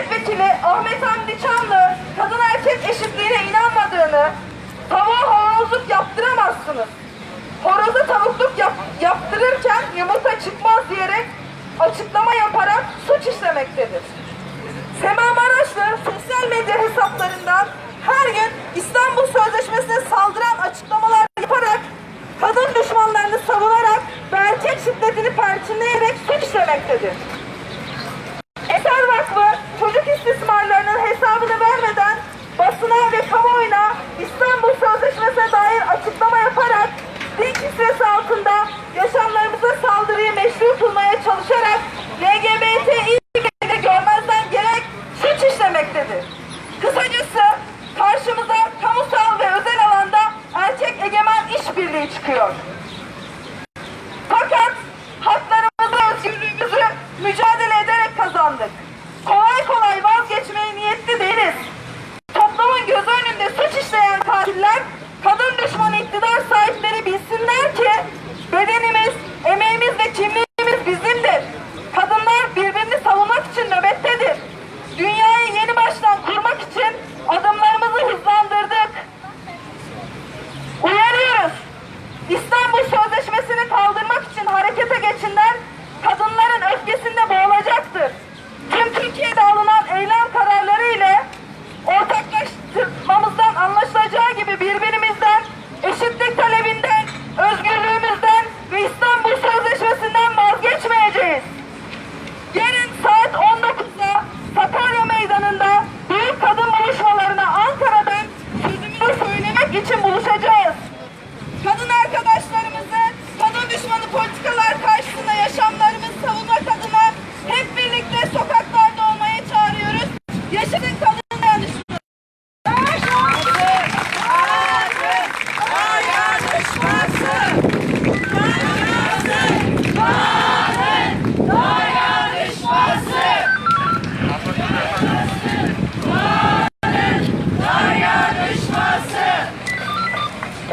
Milletvekili Ahmet Hamdi Çamlı kadın erkek eşitliğine inanmadığını, tavuğa horozluk yaptıramazsınız. Horoza tavukluk yap- yaptırırken yumurta çıkmaz diyerek açıklama yaparak suç işlemektedir. Sema Maraşlı sosyal medya hesaplarından her gün İstanbul Sözleşmesi'ne saldıran açıklamalar yaparak kadın düşmanlarını savunarak ve erkek şiddetini perçinleyerek suç işlemektedir. Basına ve kamuoyuna İstanbul Sözleşmesi'ne dair açıklama yaparak din kisvesi altında yaşamlarımıza saldırıyı meşru kılmaya çalışarak LGBTİ de görmezden gerek suç işlemektedir. Kısacası karşımıza kamusal ve özel alanda erkek egemen işbirliği çıkıyor. İktidar sahipleri bilsinler ki bedenimiz, emeğimiz ve kimliğimiz bizimdir. Kadınlar birbirini savunmak için nöbettedir. Dünyayı yeni baştan kurmak için adımlarımızı hızlandırdık. Uyarıyoruz. İstanbul Sözleşmesi'ni kaldırmak için harekete geçinler kadınların öfkesinde boğulacaktır.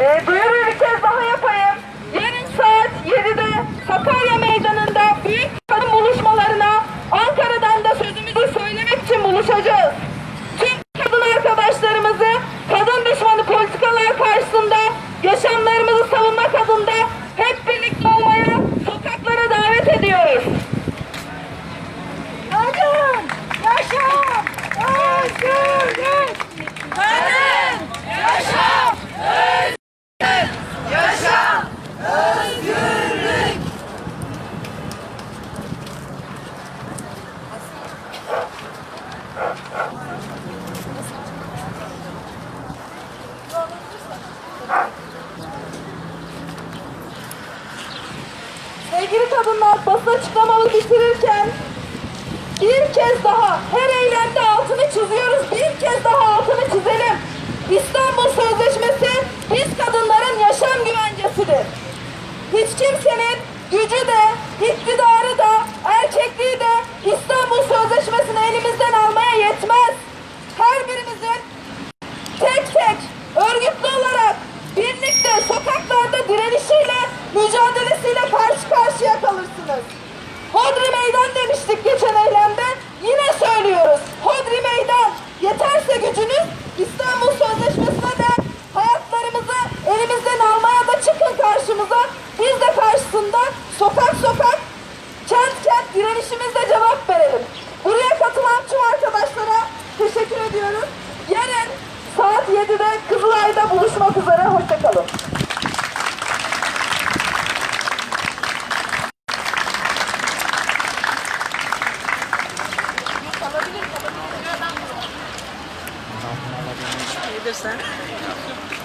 Ee, duyuru bir kez daha yapayım. Yarın saat 7'de Sakarya Sevgili kadınlar basın açıklamamı bitirirken bir kez daha her eylemde altını çiziyoruz. Bir kez daha altını çizelim. Demiştik geçen eylemde. Yine söylüyoruz. Hodri meydan. Yeterse gücünüz İstanbul Sözleşmesi'ne de hayatlarımızı elimizden almaya da çıkın karşımıza. Biz de karşısında sokak sokak kent kent direnişimizle cevap verelim. Buraya katılan tüm arkadaşlara teşekkür ediyoruz. Yarın saat 7'de Kızılay'da buluşmak üzere. Hoşçakalın. Raiders.